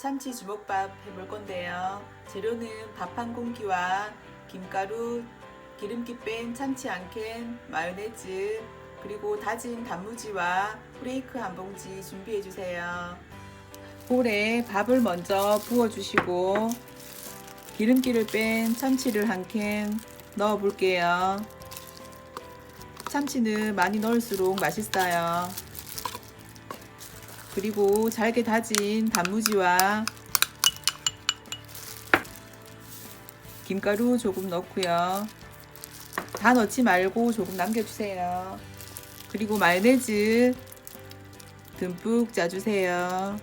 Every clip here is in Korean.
참치 주먹밥 해볼 건데요. 재료는 밥 한 공기와 김가루, 기름기 뺀 참치 한 캔, 마요네즈, 그리고 다진 단무지와 프레이크 한 봉지 준비해 주세요. 볼에 밥을 먼저 부어 주시고 기름기를 뺀 참치를 한 캔 넣어 볼게요. 참치는 많이 넣을수록 맛있어요. 그리고 잘게 다진 단무지와 김가루 조금 넣고요. 다 넣지 말고 조금 남겨주세요. 그리고 마요네즈 듬뿍 짜주세요.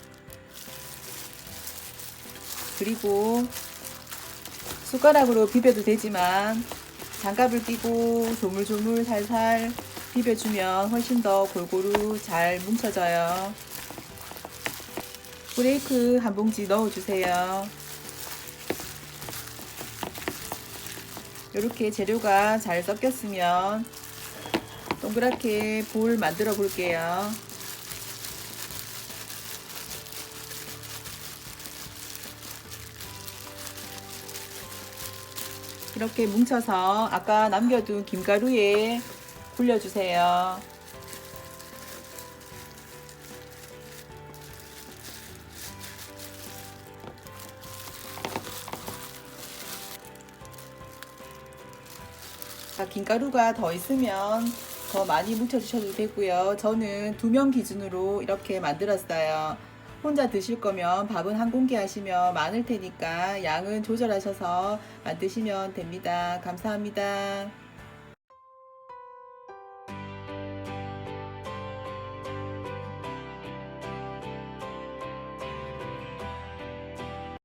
그리고 숟가락으로 비벼도 되지만 장갑을 끼고 조물조물 살살 비벼주면 훨씬 더 골고루 잘 뭉쳐져요. 브레이크 한 봉지 넣어주세요. 이렇게 재료가 잘 섞였으면 동그랗게 볼 만들어 볼게요. 이렇게 뭉쳐서 아까 남겨둔 김가루에 굴려주세요. 김가루가 더 있으면 더 많이 뭉쳐주셔도 되고요. 저는 두 명 기준으로 이렇게 만들었어요. 혼자 드실 거면 밥은 한 공기 하시면 많을 테니까 양은 조절하셔서 만드시면 됩니다. 감사합니다.